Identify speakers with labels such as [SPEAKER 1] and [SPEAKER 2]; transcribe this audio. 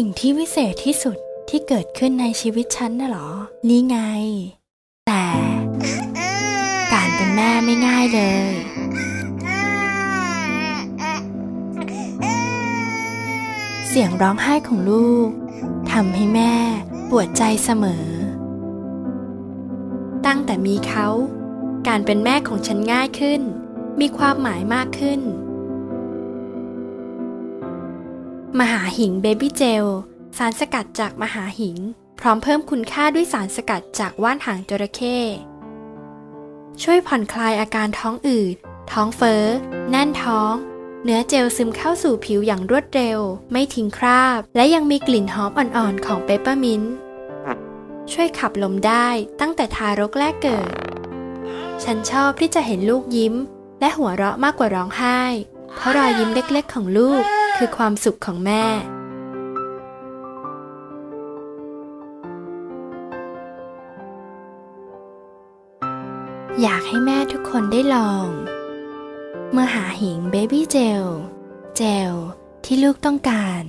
[SPEAKER 1] สิ่งที่วิเศษที่สุดที่เกิดขึ้นในชีวิตฉันน่ะหรอ นี่ไง แต่ การเป็นแม่ไม่ง่ายเลย เสียงร้องไห้ของลูกทำให้แม่ปวดใจเสมอ ตั้งแต่มีเขา การเป็นแม่ของฉันง่ายขึ้น มีความหมายมากขึ้น มหาหิงเบบี้เจล สารสกัดจากมหาหิง พร้อมเพิ่มคุณค่าด้วยสารสกัดจากว่านหางจระเข้ ช่วยผ่อนคลายอาการท้องอืด ท้องเฟ้อ แน่นท้อง เนื้อเจลซึมเข้าสู่ผิวอย่างรวดเร็ว ไม่ทิ้งคราบ และยังมีกลิ่นหอมอ่อนๆของเปปเปอร์มินต์ ช่วยขับลมได้ตั้งแต่ทารกแรกเกิด ฉันชอบที่จะเห็นลูกยิ้ม และหัวเราะมากกว่าร้องไห้ เพราะรอยยิ้มเล็กๆของลูก คือความสุขของแม่ อยากให้แม่ทุกคนได้ลอง เมื่อหาหิงเบบี้เจล เจลที่ลูกต้องการ